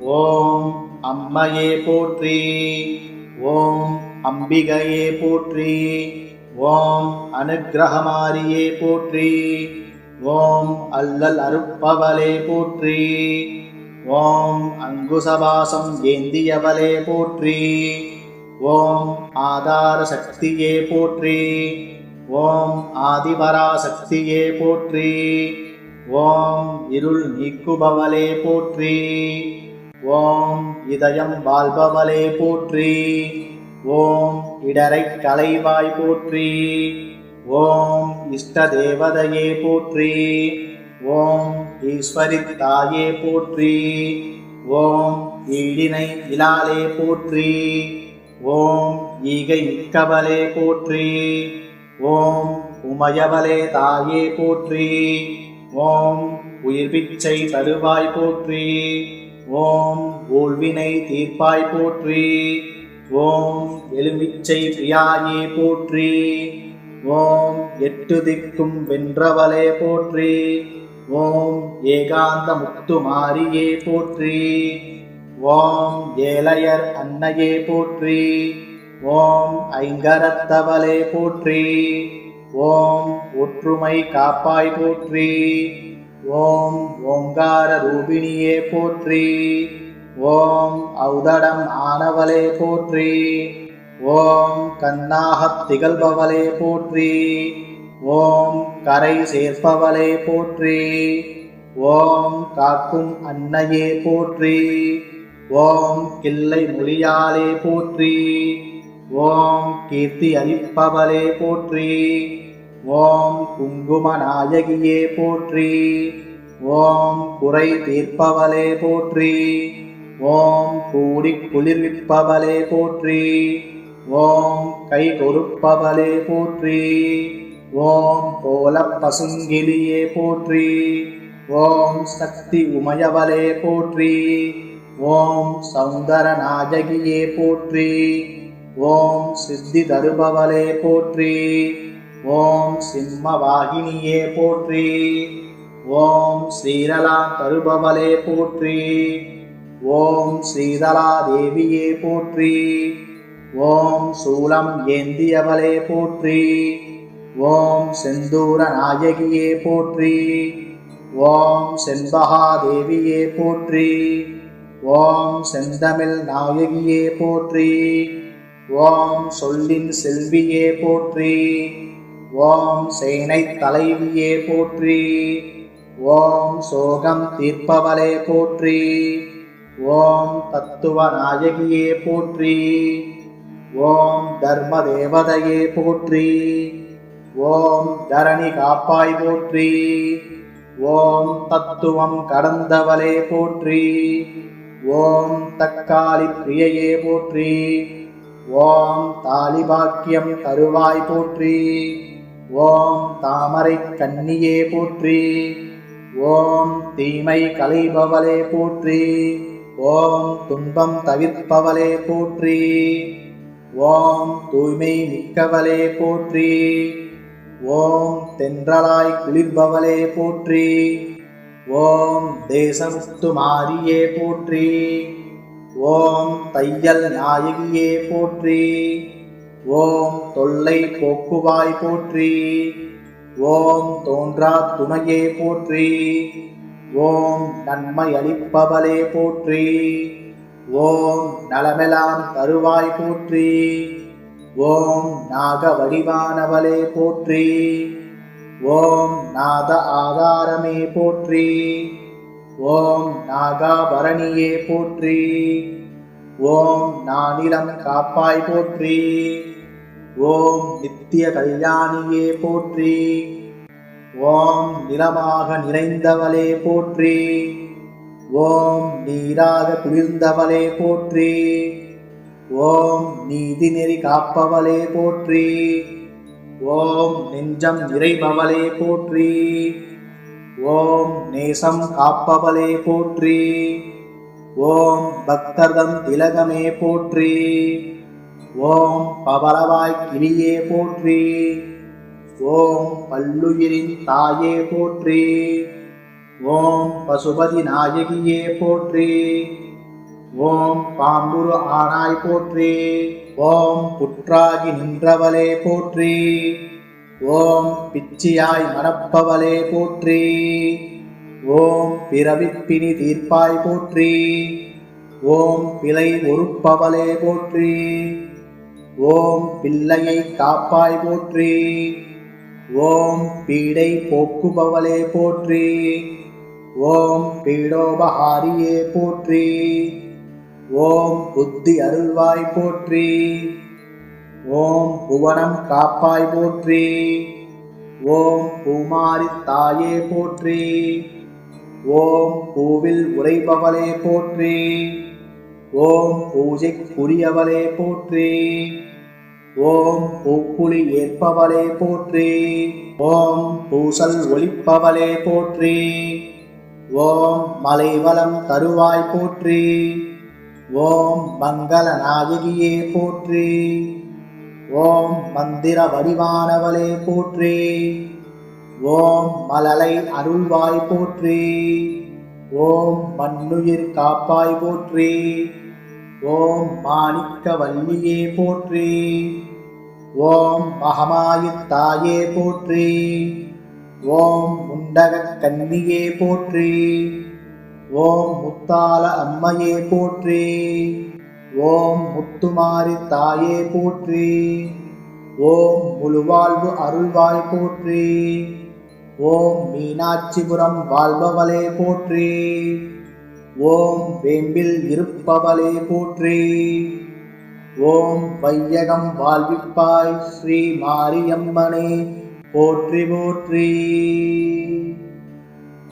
ஓம் அம்மையே போற்றி. ஓம் அம்பிகையே போற்றி. ஓம் அனுக்கிரகமாரியே போற்றி. ஓம் அல்லல் அருப்பவளே போற்றி. ஓம் அங்குசபாசம் ஏந்தியவளே போற்றி. ஓம் ஆதார சக்தியே போற்றி. ஓம் ஆதிபராசக்தியே போற்றி. ஓம் இருள் நீக்குபவளே போற்றி. ஓம் இதயம் வாழ்பவளே போற்றி. ஓம் இடரை கலைவாய் போற்றி. ஓம் இஷ்ட தேவதையே போற்றி. ஓம் ஈஸ்வரி தாயே போற்றி. ஓம் ஈடினை இலாலே போற்றி. ஓம் ஈகை மிக்கவளே போற்றி. ஓம் உமையவளே தாயே போற்றி. ஓம் உயிர் பிச்சை தருவாய் போற்றி. ஓம் ஊழ்வினை தீர்ப்பாய் போற்றி. ஓம் எலுமிச்சை பிரியாயே போற்றி. ஓம் எட்டு திக்கும் வென்றவளே போற்றி. ஓம் ஏகாந்த முத்துமாரியே போற்றி. ஓம் ஏலையர் அன்னையே போற்றி. ஓம் ஐங்கரத்தவளே போற்றி. ஓம் ஒற்றுமை காப்பாய் போற்றி. ஓம் ஓங்கார ரூபிணியே போற்றி. ஓம் ஔதடம் ஆனவளே போற்றி. ஓம் கண்ணாகத் திகழ்பவளே போற்றி. ஓம் கரை சேர்ப்பவளே போற்றி. ஓம் காக்கும் அன்னையே போற்றி. ஓம் கிள்ளை மொழியாலே போற்றி. ஓம் கீர்த்தி அளிப்பவளே போற்றி. ஓம் குங்குமநாயகியே போற்றி. ஓம் குறை தீர்ப்பவளே போற்றி. ஓம் கூடி குளிர்விப்பவளே போற்றி. ஓம் கை கொடுப்பவளே போற்றி. ஓம் போல பசுங்கிலியே போற்றி. ஓம் சக்தி உமையவளே போற்றி. ஓம் சௌந்தர நாயகியே போற்றி. ஓம் சித்தி தருபவளே போற்றி. ஓம் சிம்ம வாகினியே போற்றி. ஓம் ஸ்ரீரலா தருபவலே போற்றி. ஓம் ஸ்ரீதலா தேவியே போற்றி. ஓம் சூலம் ஏந்தியவளே போற்றி. ஓம் செந்தூர நாயகியே போற்றி. ஓம் செண்பகா தேவியே போற்றி. ஓம் செந்தமிழ் நாயகியே போற்றி. ஓம் சொல்லின் செல்வியே போற்றி. ஓம் சேனை தலைவியே போற்றி. ஓம் சோகம் தீர்ப்பவளே போற்றி. ஓம் தத்துவ நாயகியே போற்றி. ஓம் தர்ம தேவதையே போற்றி. ஓம் தரணி காப்பாய் போற்றி. ஓம் தத்துவம் கடந்தவளே போற்றி. ஓம் தக்காளி பிரியையே போற்றி. ஓம் தாலிபாக்கியம் தருவாய் போற்றி. ஓம் தாமரை கன்னியே போற்றி. ஓம் தீமை கலைபவளே போற்றி. ஓம் துன்பம் தவிர்ப்பவளே போற்றி. ஓம் தூய்மை மிக்கவளே போற்றி. ஓம் தென்றலாய் குளிர்பவளே போற்றி. ஓம் தேசமுத்து மாரியே போற்றி. ஓம் தையல் நாயகியே போற்றி. ஓம் தொல்லை போக்குவாய் போற்றி. ஓம் தோன்றா துணையே போற்றி. ஓம் நன்மை அளிப்பவளே போற்றி. ஓம் நலமெலாம் தருவாய் போற்றி. ஓம் நாக வடிவானவளே போற்றி. ஓம் நாத ஆதாரமே போற்றி. ஓம் நாகாபரணியே போற்றி. ஓம் நானிலம் காப்பாய் போற்றி. ஓம் நித்திய கல்யாணியே போற்றி. ஓம் நிலமாக நிறைந்தவளே போற்றி. ஓம் நீராக குளிர்ந்தவளே போற்றி. ஓம் நீதி நெறி காப்பவளே போற்றி. ஓம் நெஞ்சம் நிறைபவளே போற்றி. ஓம் நேசம் காப்பவளே போற்றி. ஓம் பக்தர்தம் திலகமே போற்றி. ஓம் பவளவாய் கிளியே போற்றி. ஓம் பல்லுயிரின் தாயே போற்றி. ஓம் பசுபதி நாயகியே போற்றி. ஓம் பாம்புரு ஆனாய் போற்றி. ஓம் புற்றாகி நின்றவளே போற்றி. ஓம் பிச்சியாய் மறப்பவளே போற்றி. ஓம் பிறவிப்பினி தீர்ப்பாய் போற்றி. ஓம் பிழை ஒருப்பவளே போற்றி. ஓம் பிள்ளையை காப்பாய் போற்றி. ஓம் பீடை போக்குபவளே போற்றி. ஓம் பீடோபஹாரியே போற்றி. ஓம் புத்தி அருள்வாய் போற்றி. ஓம் புவனம் காப்பாய் போற்றி. ஓம் பூமாரி தாயே போற்றி. ஓம் பூவில் உரைபவளே போற்றி. ஓம் பூஜைக்குரியவளே போற்றி. ஓம் பூக்குழி ஏற்பவளே போற்றி. ஓம் பூசல் ஒளிப்பவளே போற்றி. ஓம் மலைவளம் தருவாய் போற்றி. ஓம் மங்கள நாயகியே போற்றி. ஓம் மந்திர வடிவானவளே போற்றி. ஓம் மலலை அருள்வாய் போற்றி. ஓம் மண்ணுயிர் காப்பாய் போற்றி. ஓம் மாணிக்க வல்லியே போற்றி. ஓம் மகமாயித் தாயே போற்றி. ஓம் முண்டகக் கன்னியே போற்றி. ஓம் முத்தால அம்மையே போற்றி. ஓம் முத்துமாரி தாயே போற்றி. ஓம் முழுவாழ்வு அருள்வாய் போற்றி. ஓம் மீனாட்சிபுரம் வாழ்பவளே போற்றி. ஓம் வேம்பில் இருப்பவளே போற்றி. ஓம் வையகம் வாழ்விப்பாய் ஸ்ரீ மாரியம்மனே போற்றி போற்றி.